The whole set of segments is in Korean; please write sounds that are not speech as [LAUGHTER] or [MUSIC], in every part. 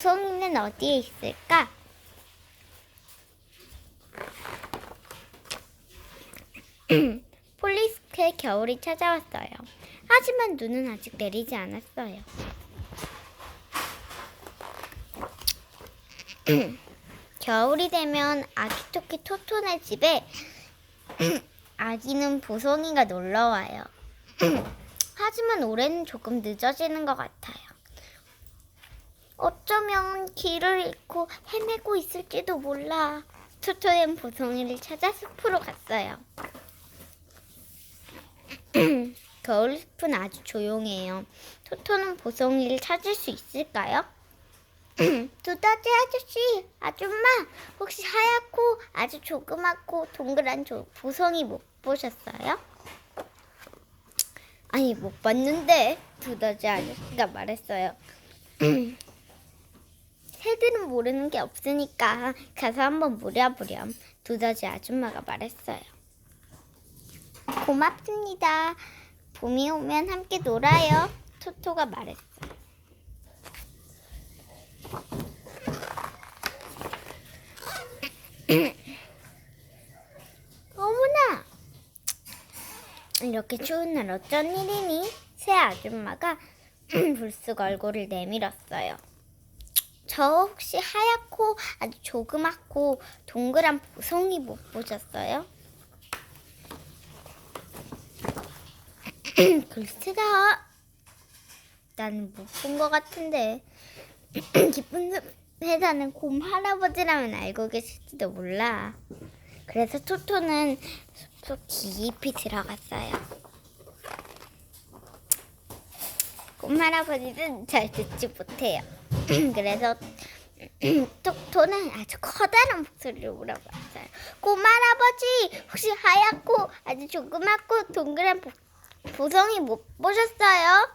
보송이는 어디에 있을까? [CLEARS THROAT] 폴리스크의 겨울이 찾아왔어요. 하지만 눈은 아직 내리지 않았어요. [CLEARS THROAT] 겨울이 되면 아기 토끼 토톤의 집에 [CLEARS THROAT] 아기는 보송이가 놀러 와요. 하지만 올해는 조금 늦어지는 것 같아요. 어쩌면 길을 잃고 헤매고 있을지도 몰라. 토토는 보송이를 찾아 숲으로 갔어요. [CLEARS THROAT] 겨울 숲은 아주 조용해요. 토토는 보송이를 찾을 수 있을까요? [CLEARS THROAT] 두더지 아저씨, 아줌마, 혹시 하얗고 아주 조그맣고 동그란 조, 보송이 못 보셨어요? 아니, 못 봤는데, 두더지 아저씨가 말했어요. [CLEARS THROAT] 새들은 모르는 게 없으니까 가서 한번 물어보렴. 두더지 아줌마가 말했어요. 고맙습니다. 봄이 오면 함께 놀아요. 토토가 말했어요. [CLEARS THROAT] 어머나! 이렇게 추운 날 어쩐 일이니? 새 아줌마가 [CLEARS THROAT] 불쑥 얼굴을 내밀었어요. 저 혹시 하얗고 아주 조그맣고 동그란 보송이 못 보셨어요? [CLEARS THROAT] 글쎄다. 나는 못본 것 같은데. [CLEARS THROAT] 기쁜 숲에 곰 할아버지라면 알고 계실지도 몰라. 그래서 토토는 숲속 깊이 들어갔어요. 곰 할아버지는 잘 듣지 못해요. [CLEARS THROAT] 그래서 [CLEARS THROAT] 토토는 아주 커다란 목소리로 물어봤어요. 곰 할아버지 혹시 하얗고 아주 조그맣고 동그란 보, 보송이 못 보셨어요?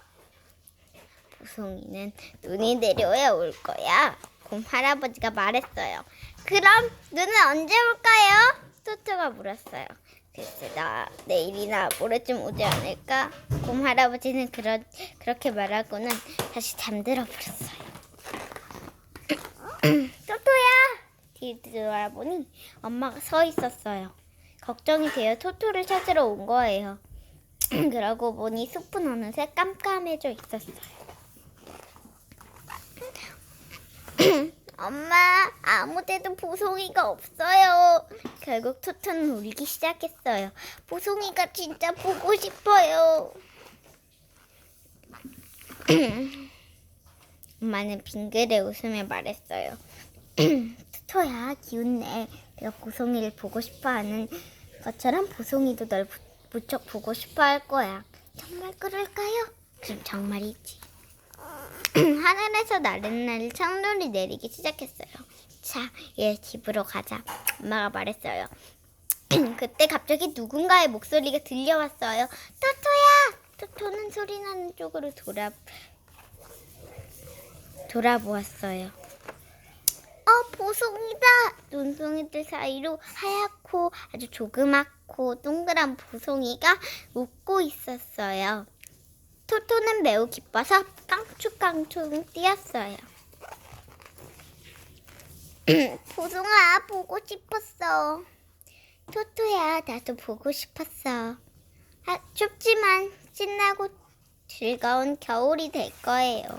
보송이는 눈이 내려야 올 거야. 곰 할아버지가 말했어요. 그럼 눈은 언제 올까요? 토토가 물었어요. 글쎄 나 내일이나 모레쯤 오지 않을까? 곰 할아버지는 그러, 그렇게 말하고는 다시 잠들어 버렸어요. [CLEARS THROAT] 토토야! 뒤를 돌아보니 엄마가 서 있었어요. 걱정이 되어 토토를 찾으러 온 거예요. [CLEARS THROAT] 그러고 보니 숲은 어느새 깜깜해져 있었어요. [CLEARS THROAT] 엄마, 아무 데도 보송이가 없어요. 결국 토토는 울기 시작했어요. 보송이가 진짜 보고 싶어요. 엄마는 빙그레 웃으며 말했어요. [CLEARS THROAT] 토토야, 기운내. 내가 보송이를 보고 싶어하는 것처럼 보송이도 널 부- 무척 보고 싶어할 거야. 정말 그럴까요? 그럼 정말이지. [CLEARS THROAT] 하늘에서 나른날 창눈이 내리기 시작했어요. 자, 얘 집으로 가자. 엄마가 말했어요. [CLEARS THROAT] 그때 갑자기 누군가의 목소리가 들려왔어요. 토토야! 토토는 소리 나는 쪽으로 돌아 돌아보았어요. 어, 보송이다! 눈송이들 사이로 하얗고 아주 조그맣고 동그란 보송이가 웃고 있었어요. 토토는 매우 기뻐서 깡충깡충 뛰었어요. [CLEARS THROAT] 보송아, 보고 싶었어. 토토야, 나도 보고 싶었어. 아, 춥지만 신나고 즐거운 겨울이 될 거예요.